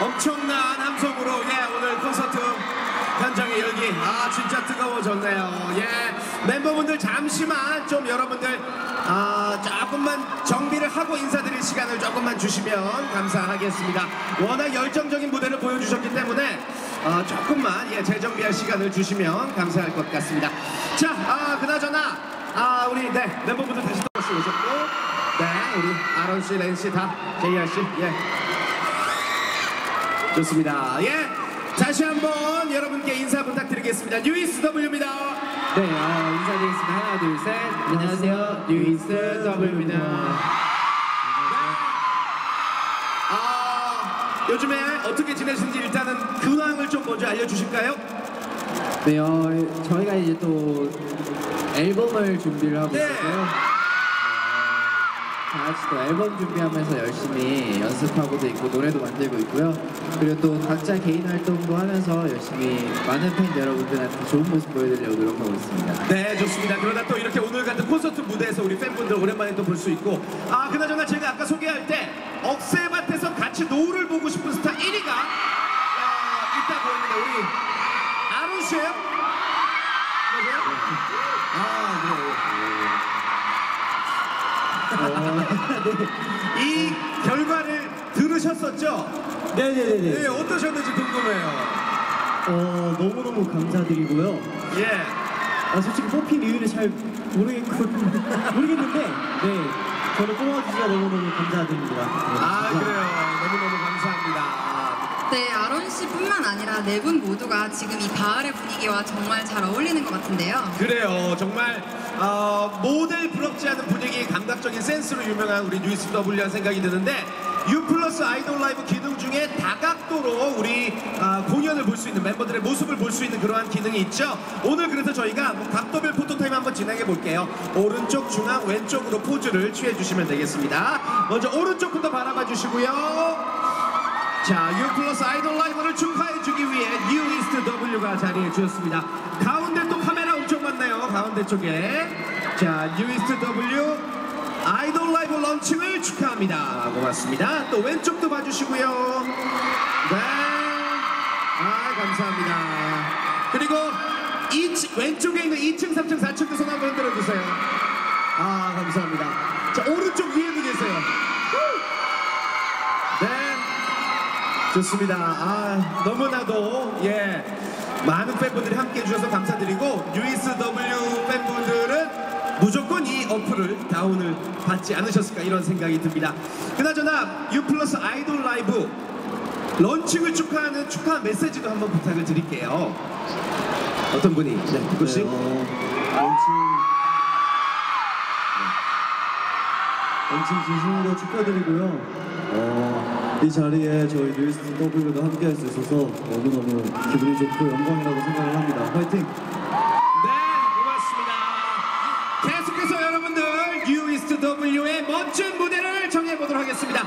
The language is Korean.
엄청난 함성으로 예 오늘 콘서트 현장의 열기. 아 진짜 뜨거워졌네요. 예 멤버분들 잠시만 좀 여러분들 아 조금만 정비를 하고 인사드릴 시간을 조금만 주시면 감사하겠습니다. 워낙 열정적인 무대를 보여주셨기 때문에 어, 조금만 예 재정비할 시간을 주시면 감사할 것 같습니다. 자 아, 그나저나 아 우리 네 멤버분들 다시 또 오셨고 네 우리 아론 씨, 렌씨다 제이아 씨 예. 좋습니다. 예. 다시 한번 여러분께 인사 부탁드리겠습니다. 뉴이스 W입니다. 네, 어, 인사드리겠습니다. 하나, 둘, 셋. 안녕하세요. 뉴이스 W입니다. 아, 요즘에 어떻게 지내시는지 일단은 근황을 좀 먼저 알려주실까요? 네, 어, 저희가 이제 또 앨범을 준비를 하고 네. 있어요. 다 같이 또 앨범 준비하면서 열심히 연습하고도 있고 노래도 만들고 있고요. 그리고 또 각자 개인 활동도 하면서 열심히 많은 팬 여러분들한테 좋은 모습 보여드리려고 노력하고 있습니다. 네, 좋습니다. 그러다 또 이렇게 오늘 같은 콘서트 무대에서 우리 팬분들 오랜만에 또 볼 수 있고 아, 그나저나 제가 아까 소개할 때 억새밭에서 같이 노을을 보고 싶은 스타 1위가 아, 있다고 했는데 우리 아론 씨예요? 맞아요? 이 결과를 들으셨었죠? 네네네네. 네, 어떠셨는지 궁금해요. 어, 너무너무 감사드리고요. 예. 아, 솔직히 뽑힌 이유를 잘 모르겠고, 모르겠는데, 네. 저를 뽑아주셔서 너무너무 감사드립니다. 네, 아, 감사합니다. 그래요. 너무너무 감사합니다. 네, 아론 씨뿐만 아니라 네 분 모두가 지금 이 가을의 분위기와 정말 잘 어울리는 것 같은데요. 그래요. 정말 어, 모델 부럽지 않은 분위기, 감각적인 센스로 유명한 우리 뉴이스 W한 생각이 드는데 U 플러스 아이돌 라이브 기능 중에 다각도로 우리 아, 공연을 볼 수 있는 멤버들의 모습을 볼 수 있는 그러한 기능이 있죠. 오늘 그래서 저희가 뭐 각도별 포토타임 한번 진행해 볼게요. 오른쪽, 중앙, 왼쪽으로 포즈를 취해 주시면 되겠습니다. 먼저 오른쪽부터 바라봐 주시고요. 자, U 플러스 아이돌 라이브를 축하해주기 위해 뉴 이스트 W가 자리해 주셨습니다. 가운데 또 카메라 엄청 많네요. 가운데 쪽에. 자, 뉴 이스트 W 아이돌 라이브 런칭을 축하합니다. 고맙습니다. 또 왼쪽도 봐주시고요. 네. 아, 감사합니다. 그리고 2층, 왼쪽에 있는 2층, 3층, 4층도 손 한번 흔들어 주세요. 아, 감사합니다. 자, 오른쪽 위에도 계세요. 네. 좋습니다. 아, 너무나도 예 많은 팬분들이 함께 해 주셔서 감사드리고 뉴이스 W 팬분들은 무조건 이 어플을 다운을 받지 않으셨을까 이런 생각이 듭니다. 그나저나 U 플러스 아이돌 라이브 런칭을 축하하는 축하 메시지도 한번 부탁을 드릴게요. 어떤 분이? 네, 듣고 씨. 네, 어, 런칭, 네. 런칭 진심으로 축하드리고요. 어, 이 자리에 저희 뉴이스트 W도 함께 할 수 있어서 너무너무 기분이 좋고 영광이라고 생각을 합니다. 화이팅! 네, 고맙습니다. 계속해서 여러분들 뉴이스트 W의 멋진 무대를 정해보도록 하겠습니다.